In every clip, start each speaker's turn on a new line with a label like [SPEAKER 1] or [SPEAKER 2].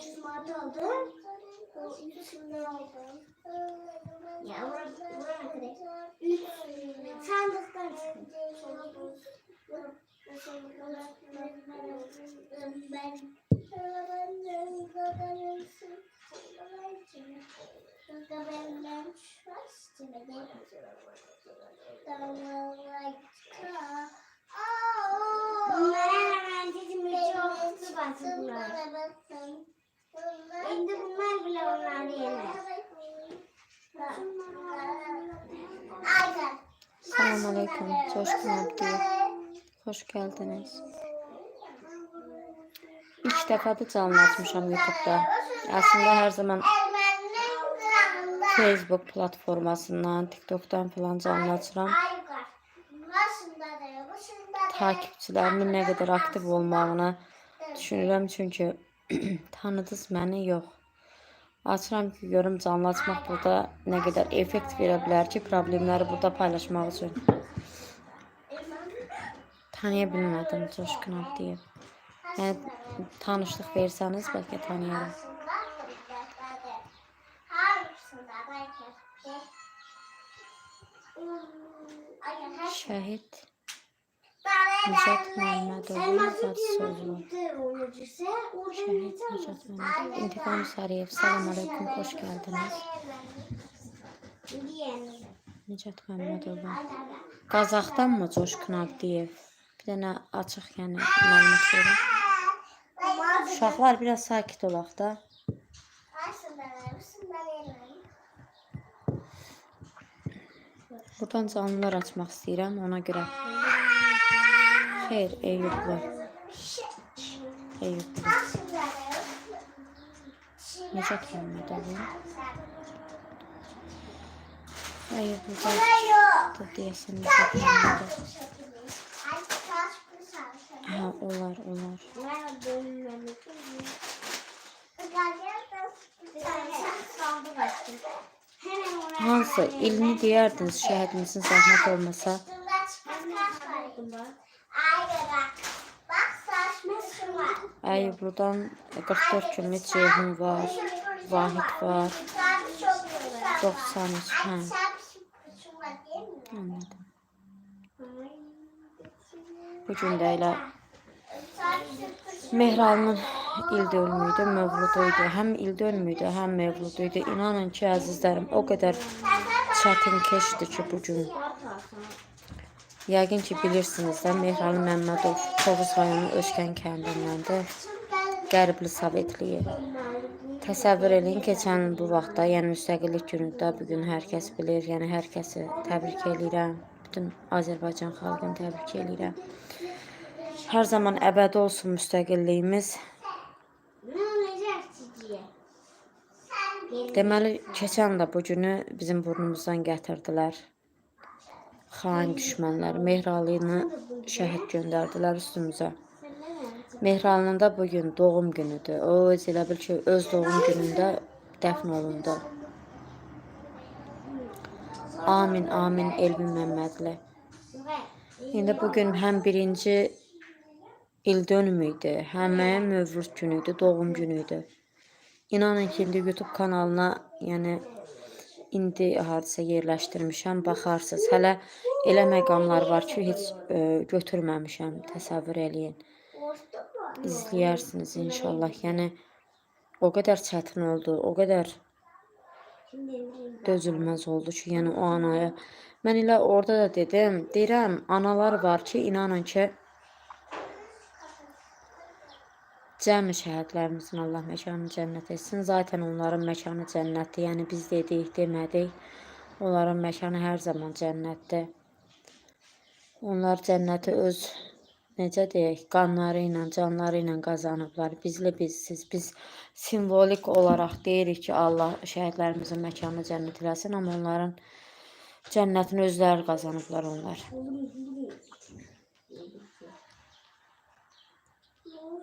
[SPEAKER 1] Smart oldu. Şimdi oldu. Ya buraya kadar. Üç. Sandıktan çıkın. Ben Bunlara hemen dedim çok hızlı bastılar. Şimdi bunlar bile onlar yemez.
[SPEAKER 2] Selamünaleyküm. Coşkun Abdi. Hoş geldiniz. İlk defa da canlı açmışam YouTube'da. Aslında her zaman Facebook platformasından, TikTok'tan falan canlı açıram. Takipçilerimin ne kadar aktif olmağını düşünürəm çünkü tanıdınız məni yox. Açıram ki, görüm canlı açmaq burada nə qədər effekt verə bilər ki, problemləri burada paylaşmaq üçün. Tanıya bilmədim Coşkun Abdiyə. Yəni tanışlıq versəniz bəlkə tanıyaram. Şəhid Nicat Məmmədoğlu Zadsovlu. Şəhid Nicat Məmmədoğlu. İntiqam Sariyev. Salam aleyküm, xoş gəldiniz. Nicat Məmmədoğlu. Qazaxdanmı Coşkun Abdiyev? Bir dənə açıq yəni məlumat verin. Uşaqlar biraz sakit olaq da. Buradan canlılar açmaq istəyirəm ona görə. Xeyr, Eyüblər. Eyüblər. Nicat Məmmədoğlu. Eyüblər. Da deyəsən Nicat Məmmədoğlu. Ha, olar, olar. Hansı ilini deyərdiniz şəhidimizin zəhmət olmasa? Eyübludan 44 günlük Ceyhun var. Vahid var. 93. Ha, anladım. Bugün də elə Mehral'ın il dönümüydü, mövluduydu. Hem il dönümüydü, hem mövluduydu. İnanın ki əzizlərim, o kadar çətin keçdi ki bugün. Yəqin ki bilirsiniz də Mehralı Məmmədov Tovuz rayonu Özkən kəndindəndir. Qərbli Sovetliyi. Təsəvvür eləyin keçən bu vaxtda, yəni müstəqillik günündə bu gün hər kəs bilir, yəni hər kəsi təbrik eləyirəm. Bütün Azərbaycan xalqını təbrik eləyirəm. Hər zaman əbədi olsun müstəqilliyimiz. Deməli, keçən də bu günü bizim burnumuzdan gətirdilər. Xain düşmənlər Mehralını şəhid göndərdilər üstümüzə. Mehralının da bugün doğum günüdür. O öz elə bil ki, öz doğum günündə dəfn olundu. Amin, amin Elvin Məmmədli. İndi bugün həm birinci il dönümüydü, həm mövlud günüydü, doğum günüydü. İnanın ki, indi YouTube kanalına, yəni indi hadisə yerləşdirmişəm, baxarsınız. Hələ elə məqamlar var ki, heç e, götürməmişəm, təsəvvür eləyin. İzləyərsiniz inşallah. Yəni o qədər çətin oldu, o qədər dözülməz oldu ki, yəni o anaya. Mən elə orada da dedim, deyirəm, analar var ki, inanın ki, Cəmi şəhidlərimizin Allah məkanı cənnət etsin. Zaten onların məkanı cənnətdir. Yəni biz dedik, demədik. Onların məkanı hər zaman cənnətdir. Onlar cənnəti öz necə deyək, qanları ilə, canları ilə qazanıblar. Bizlə bizsiz. Biz simvolik olaraq deyirik ki, Allah şəhidlərimizin məkanı cənnət eləsin, amma onların cənnətini özləri qazanıblar onlar.
[SPEAKER 1] yakınımıza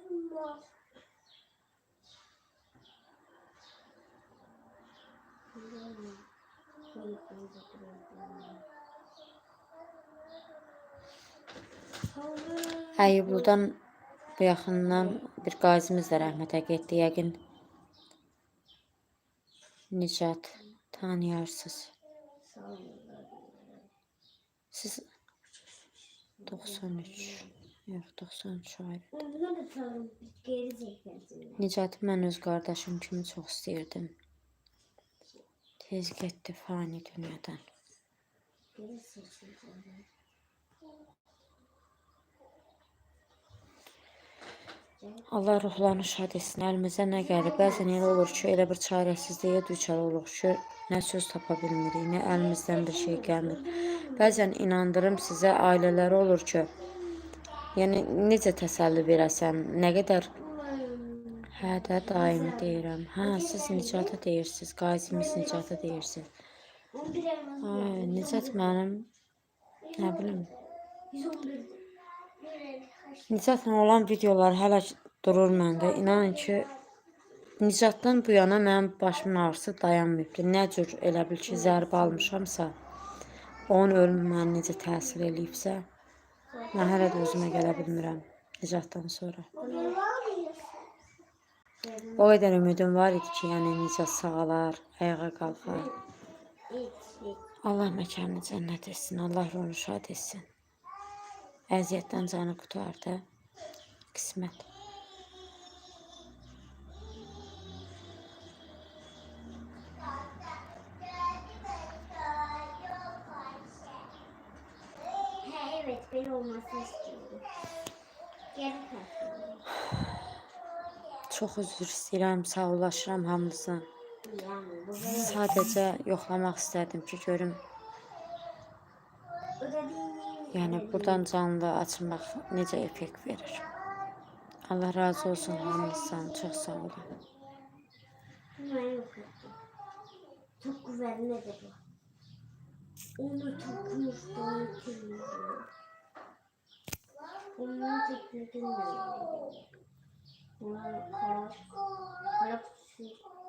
[SPEAKER 1] duruyor.
[SPEAKER 2] Əyyubludan bu yaxından bir qazimiz də rəhmətə getdi. Yəqin Nicat tanıyarsınız. Siz 93 yox 93 ayrı.
[SPEAKER 1] Bunu da tanım. Geri zekarsın.
[SPEAKER 2] Nicatı mən öz qardaşım kimi çox istəyirdim. Tez getdi fani dünyadan. Allah ruhlarını şad etsin. Əlimizə nə gəlir? Bəzən elə olur ki, elə bir çarəsizliyə düçar oluruq ki, nə söz tapa bilmirik, nə əlimizdən bir şey gəlmir. Bəzən inandırım sizə ailələri olur ki, yəni necə təsəlli verəsən, nə qədər Hə də daimi deyirəm. Hə, siz Nicata deyirsiniz, qazimiz Nicata deyirsiniz.
[SPEAKER 1] 11 elmas.
[SPEAKER 2] Ay, Nicat mənim nə bilim
[SPEAKER 1] 111.
[SPEAKER 2] Nicatla olan videolar hələ durur məndə. İnanın ki, Nicatdan bu yana mənim başımın ağrısı dayanmayıbdı. Nə cür elə bil ki, zərbə almışamsa, onun ölümü mənə necə təsir eləyibsə, mən hələ də özümə gələ bilmirəm Nicatdan sonra. O qədər ümidim var idi ki, yəni Nicat sağalar, ayağa qalxar. Allah məkanını cənnət etsin, Allah ruhunu şad etsin. Əziyyətdən canı qurtardı. Qismət.
[SPEAKER 1] He evet ben olmasını istiyorum. Geri kalkıyorum.
[SPEAKER 2] Çox üzr istəyirəm, sağollaşıram
[SPEAKER 1] böyle
[SPEAKER 2] Sadəcə yoxlamaq istədim ki, görüm, yəni buradan canlı açmaq necə effekt verir. Allah razı olsun hamınızdan. Çox sağ olun.
[SPEAKER 1] Çok ne de bu. Onu tutmuş bana kirliyor. Onun tekniğini de Bunlar 我，我，我要去